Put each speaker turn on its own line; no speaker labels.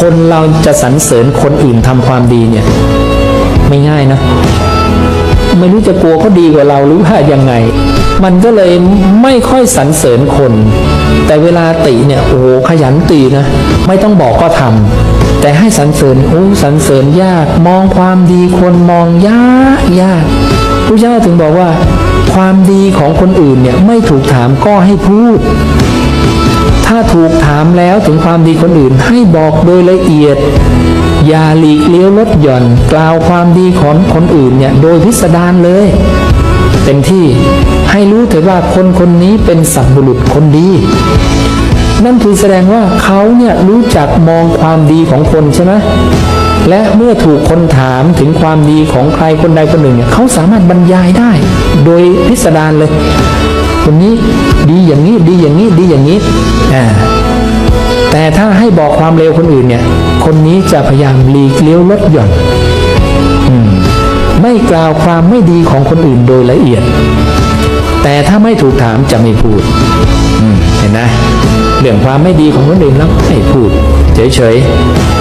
คนเราจะสรรเสริญคนอื่นทำความดีเนี่ย ไม่ง่ายนะ ไม่รู้จะกลัวเขาดีกว่าเราหรือว่ายังไง มันก็เลยไม่ค่อยสรรเสริญคน แต่เวลาติเนี่ยโอ้ขยันตีนะ ไม่ต้องบอกก็ทำแต่ให้สรรเสริญโอ้สรรเสริญยาก มองความดีคนมองยากยากพระเจ้าถึงบอกว่า ความดีของคนอื่นเนี่ยไม่ถูกถามก็ให้พูด ถ้าถูกถามแล้วถึงความดีคนอื่นให้บอกโดยละเอียด อย่าหลีกเลี้ยวลดหย่อน กล่าวความดีของคนอื่นเนี่ยโดยพิสดารเลยเต็มที่ให้รู้เถอะว่าคนคนนี้เป็นสัตบุรุษคนดี นั่นคือแสดงว่าเขาเนี่ยรู้จักมองความดีของคนใช่ไหมและเมื่อถูกคนถามถึงความดีของใครคนใดคนหนึ่งเนี่ยเขาสามารถบรรยายได้ โดยพิสดารเลย คนนี้ ดีอย่างนี้ดีอย่างนี้ดีอย่างนี้อ่าแต่ถ้าให้บอกความเลวคนอื่นเนี่ย คนนี้จะพยายามหลีกเลี้ยวลดหย่อนอมไม่กล่าวความไม่ดีของคนอื่นโดยละเอียด แต่ถ้าไม่ถูกถามจะไม่พูดเห็นไหมเรื่องความไม่ดีของคนอื่นแล้วไม่พูด เฉยๆ